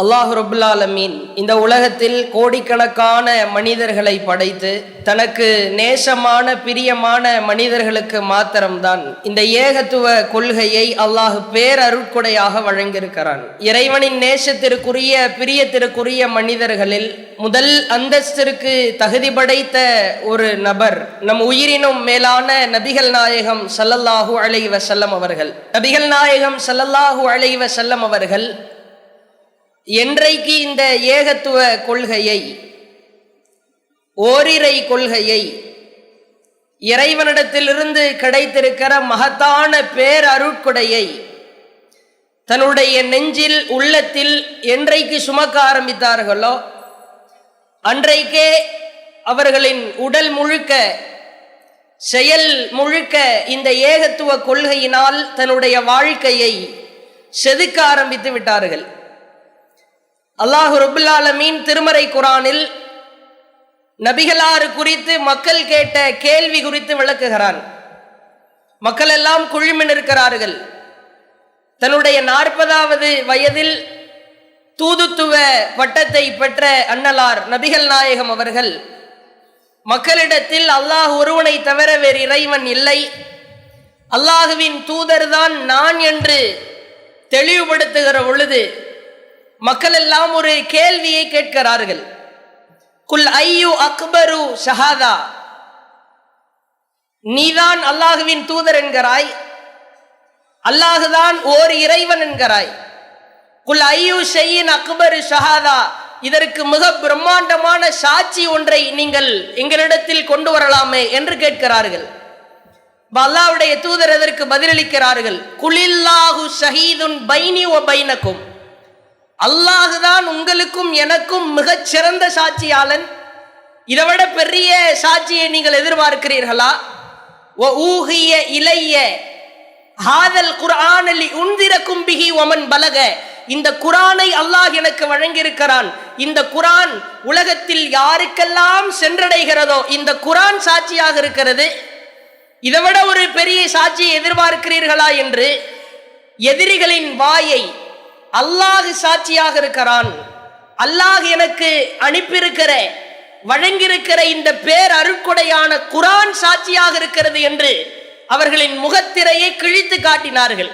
அல்லாஹு ரபுல்லாலமீன் இந்த உலகத்தில் கோடிக்கணக்கான மனிதர்களை படைத்து தனக்கு நேசமான பிரியமான மனிதர்களுக்கு மாத்திரம்தான் இந்த ஏகத்துவ கொள்கையை அல்லாஹு பேரருட்கொடையாக வழங்கியிருக்கிறான். இறைவனின் நேசத்திற்குரிய பிரியத்திற்குரிய மனிதர்களில் முதல் அந்தஸ்திற்கு தகுதி படைத்த ஒரு நபர் நம் உயிரினும் மேலான நபிகள் நாயகம் சல்லல்லாஹு அழகி செல்லம் அவர்கள். நபிகள் நாயகம் சல்லல்லாஹு அலைஹி செல்லம் அவர்கள் என்றைக்கு இந்த ஏகத்துவ கொள்கையை ஓரிரை கொள்கையை இறைவனிடத்திலிருந்து கிடைத்திருக்கிற மகத்தான பேரருட்கொடையை தன்னுடைய நெஞ்சில் உள்ளத்தில் என்றைக்கு சுமக்க ஆரம்பித்தார்களோ அன்றைக்கே அவர்களின் உடல் முழுக்க செயல் முழுக்க இந்த ஏகத்துவ கொள்கையினால் தன்னுடைய வாழ்க்கையை செதுக்க ஆரம்பித்து விட்டார்கள். அல்லாஹு ரபுல்லாலமீன் திருமறை குரானில் நபிகளாறு குறித்து மக்கள் கேட்ட கேள்வி குறித்து விளக்குகிறான். மக்கள் எல்லாம் குழுமின் இருக்கிறார்கள். தன்னுடைய நாற்பதாவது வயதில் தூதுத்துவ பட்டத்தை பெற்ற அன்னலார் நபிகள் நாயகம் அவர்கள் மக்களிடத்தில் அல்லாஹ் ஒருவனை தவிர வேறு இறைவன் இல்லை. அல்லாஹுவின் தூதர்தான் நான் என்று தெளிவுபடுத்துகிற பொழுது மக்கள் எல்லாம் ஒரு கேள்வியை கேட்கிறார்கள். குல் ஐயு அக்பரு ஷஹாதா? நீதான் அல்லாஹுவின் தூதர் என்கிறாய். அல்லாஹுதான் ஓர் இறைவன் என்கிறாய். குல் ஐயு ஷெய்யின் அக்பரு ஷஹாதா? இதற்கு மிக பிரம்மாண்டமான சாட்சி ஒன்றை நீங்கள் எங்களிடத்தில் கொண்டு வரலாமே என்று கேட்கிறார்கள். அல்லாவுடைய தூதர் அதற்கு பதிலளிக்கிறார்கள்? குலில்லாஹு ஷஹீதுன் பைனி ஒ பைனக்கும். அல்லாஹுதான் உங்களுக்கும் எனக்கும் மிகச் சிறந்த சாட்சியாளன். இதை விட பெரிய சாட்சியை நீங்கள் எதிர்பார்க்கிறீர்களா? ஓ ஊகிய இளைய ஹாதல் குரானலி உந்திரக்கும் பிகி ஒமன் பலக. இந்த குரானை அல்லாஹ் எனக்கு வழங்கியிருக்கிறான். இந்த குரான் உலகத்தில் யாருக்கெல்லாம் சென்றடைகிறதோ இந்த குரான் சாட்சியாக இருக்கிறது. இதை விட ஒரு பெரிய சாட்சியை எதிர்பார்க்கிறீர்களா என்று எதிரிகளின் வாயை அல்லாஹ் சாட்சியாக இருக்கிறான். அல்லாஹ் எனக்கு அனுப்பியிருக்கிற வழங்கியிருக்கிற இந்த பேர் அருட்கொடையான குரான் சாட்சியாக இருக்கிறது என்று அவர்களின் முகத்திரையை கிழித்து காட்டினார்கள்.